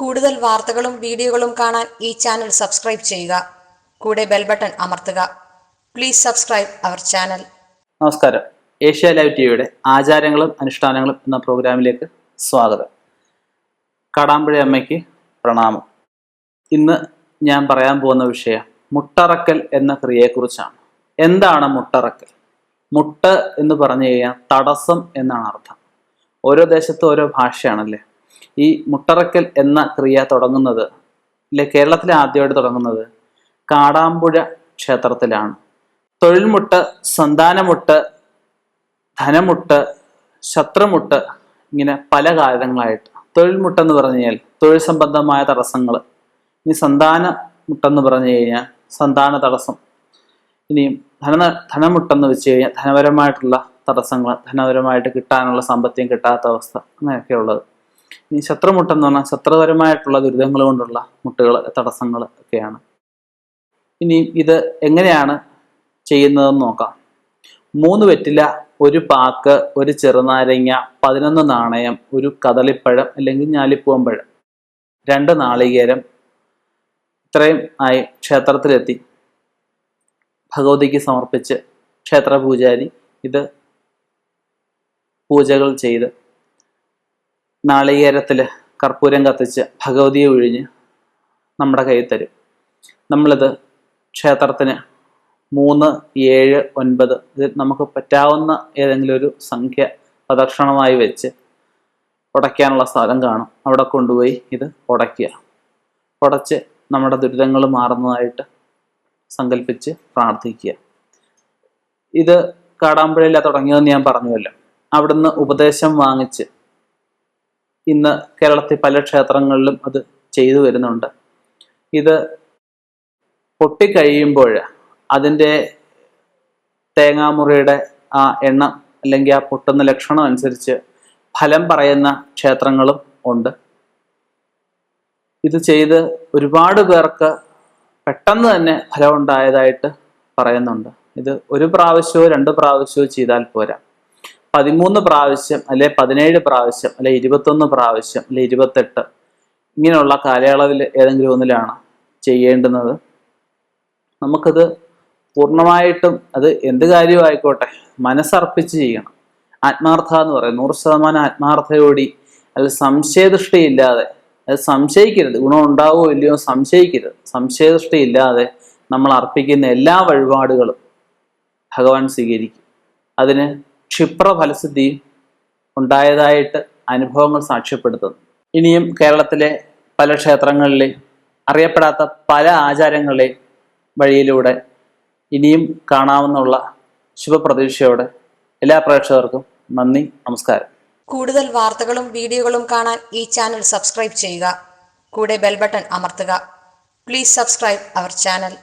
കൂടുതൽ വാർത്തകളും വീഡിയോകളും കാണാൻ ഈ ചാനൽ സബ്സ്ക്രൈബ് ചെയ്യുക. കൂടെ ബെൽ ബട്ടൺ അമർത്തുക. പ്ലീസ് സബ്സ്ക്രൈബ് അവർ ചാനൽ നമസ്കാരം. ഏഷ്യ ലൈവ് ടിവിയുടെ ആചാരങ്ങളും അനുഷ്ഠാനങ്ങളും എന്ന പ്രോഗ്രാമിലേക്ക് സ്വാഗതം. കാടാമ്പുഴ അമ്മയ്ക്ക് പ്രണാമം. ഇന്ന് ഞാൻ പറയാൻ പോകുന്ന വിഷയം മുട്ടറക്കൽ എന്ന ക്രിയയെക്കുറിച്ചാണ്. എന്താണ് മുട്ടറക്കൽ? മുട്ട എന്ന് പറഞ്ഞു കഴിഞ്ഞാൽ തടസ്സം എന്നാണ് അർത്ഥം. ഓരോ ദേശത്തും ഓരോ ഭാഷയാണല്ലേ? ഈ മുട്ടറക്കൽ എന്ന ക്രിയ തുടങ്ങുന്നത്? അല്ലെ കേരളത്തിലെ ആദ്യമായിട്ട് തുടങ്ങുന്നത്? കാടാമ്പുഴ ക്ഷേത്രത്തിലാണ്. തൊഴിൽമുട്ട് സന്താനമുട്ട് ധനമുട്ട് ശത്രുമുട്ട് ഇങ്ങനെ പല കാരണങ്ങളായിട്ട്. തൊഴിൽമുട്ടെന്ന് പറഞ്ഞു കഴിഞ്ഞാൽ തൊഴിൽ സംബന്ധമായ തടസ്സങ്ങൾ ഇനി സന്താന മുട്ടെന്ന് പറഞ്ഞു കഴിഞ്ഞാൽ സന്താന തടസ്സം. ഇനിയും ധന ധനമുട്ടെന്ന് വെച്ച് കഴിഞ്ഞാൽ ധനപരമായിട്ടുള്ള തടസ്സങ്ങൾ ധനപരമായിട്ട് കിട്ടാനുള്ള സാമ്പത്തികം കിട്ടാത്ത അവസ്ഥ അങ്ങനെയൊക്കെ ഇനി ശത്രുമുട്ടെന്ന് പറഞ്ഞാൽ ശത്രുപരമായിട്ടുള്ള ദുരിതങ്ങൾ കൊണ്ടുള്ള മുട്ടുകൾ തടസ്സങ്ങൾ ഒക്കെയാണ്. ഇനി ഇത് എങ്ങനെയാണ് ചെയ്യുന്നതെന്ന് നോക്കാം. മൂന്ന് വെറ്റില ഒരു പാക്ക് ഒരു ചെറുനാരങ്ങ പതിനൊന്ന് നാണയം ഒരു കദളിപ്പഴം അല്ലെങ്കിൽ ഞാലിപ്പൂവമ്പഴം രണ്ട് നാളികേരം ഇത്രയും ആയി ക്ഷേത്രത്തിലെത്തി. ഭഗവതിക്ക് സമർപ്പിച്ച് ക്ഷേത്ര പൂജാരി ഇത് പൂജകൾ ചെയ്ത് നാളികേരത്തിൽ കർപ്പൂരം കത്തിച്ച് ഭഗവതിയെ ഒഴിഞ്ഞ് നമ്മുടെ കയ്യിൽ തരും. നമ്മളിത് ക്ഷേത്രത്തിന് മൂന്ന് ഏഴ് ഒൻപത് ഇത് നമുക്ക് പറ്റാവുന്ന ഏതെങ്കിലും ഒരു സംഖ്യ പ്രദക്ഷിണമായി വെച്ച് ഉടയ്ക്കാനുള്ള സ്ഥലം കാണും. അവിടെ കൊണ്ടുപോയി ഇത് ഉടയ്ക്കുക. ഉടച്ച് നമ്മുടെ ദുരിതങ്ങൾ മാറുന്നതായിട്ട് സങ്കല്പിച്ച് പ്രാർത്ഥിക്കുക. ഇത് കാടാമ്പുഴയില തുടങ്ങിയതെന്ന് ഞാൻ പറഞ്ഞുവല്ലോ. അവിടുന്ന് ഉപദേശം വാങ്ങിച്ച് ഇന്ന് കേരളത്തിൽ പല ക്ഷേത്രങ്ങളിലും അത് ചെയ്തു വരുന്നുണ്ട്. ഇത് പൊട്ടിക്കഴിയുമ്പോൾ അതിന്റെ തേങ്ങാമുറിയുടെ ആ എണ്ണം അല്ലെങ്കിൽ ആ പൊട്ടുന്ന ലക്ഷണം അനുസരിച്ച് ഫലം പറയുന്ന ക്ഷേത്രങ്ങളും ഉണ്ട്. ഇത് ചെയ്ത് ഒരുപാട് പേർക്ക് പെട്ടെന്ന് തന്നെ ഫലമുണ്ടായതായിട്ട് പറയുന്നുണ്ട്. ഇത് ഒരു പ്രാവശ്യമോ രണ്ട് പ്രാവശ്യമോ ചെയ്താൽ പോരാ. പതിമൂന്ന് പ്രാവശ്യം അല്ലെ പതിനേഴ് പ്രാവശ്യം അല്ലെ ഇരുപത്തൊന്ന് പ്രാവശ്യം അല്ലെ ഇരുപത്തെട്ട് ഇങ്ങനെയുള്ള കാലയളവിൽ ഏതെങ്കിലും ഒന്നിലാണ് ചെയ്യേണ്ടുന്നത്. നമുക്കത് പൂർണമായിട്ടും അത് എന്ത് കാര്യമായിക്കോട്ടെ മനസ്സർപ്പിച്ച് ചെയ്യണം. ആത്മാർത്ഥ എന്ന് പറയും നൂറ് ശതമാനം ആത്മാർത്ഥയോടി അല്ല സംശയദൃഷ്ടി ഇല്ലാതെ അത് സംശയിക്കരുത്. ഗുണം ഉണ്ടാവോ ഇല്ലയോ സംശയിക്കരുത്. സംശയദൃഷ്ടി ഇല്ലാതെ നമ്മൾ അർപ്പിക്കുന്ന എല്ലാ വഴിപാടുകളും ഭഗവാൻ സ്വീകരിക്കും. അതിന് ക്ഷിപ്ര ഫലസിദ്ധി ഉണ്ടായതായിട്ട് അനുഭവങ്ങൾ സാക്ഷ്യപ്പെടുത്തുന്നു. ഇനിയും കേരളത്തിലെ പല ക്ഷേത്രങ്ങളിലെ അറിയപ്പെടാത്ത പല ആചാരങ്ങളെ വഴിയിലൂടെ ഇനിയും കാണാവുന്നുള്ള ശുഭപ്രതീക്ഷയോടെ എല്ലാ പ്രേക്ഷകർക്കും നന്ദി നമസ്കാരം. കൂടുതൽ വാർത്തകളും വീഡിയോകളും കാണാൻ ഈ ചാനൽ സബ്സ്ക്രൈബ് ചെയ്യുക. കൂടെ ബെൽബട്ടൺ അമർത്തുക. Please subscribe our channel.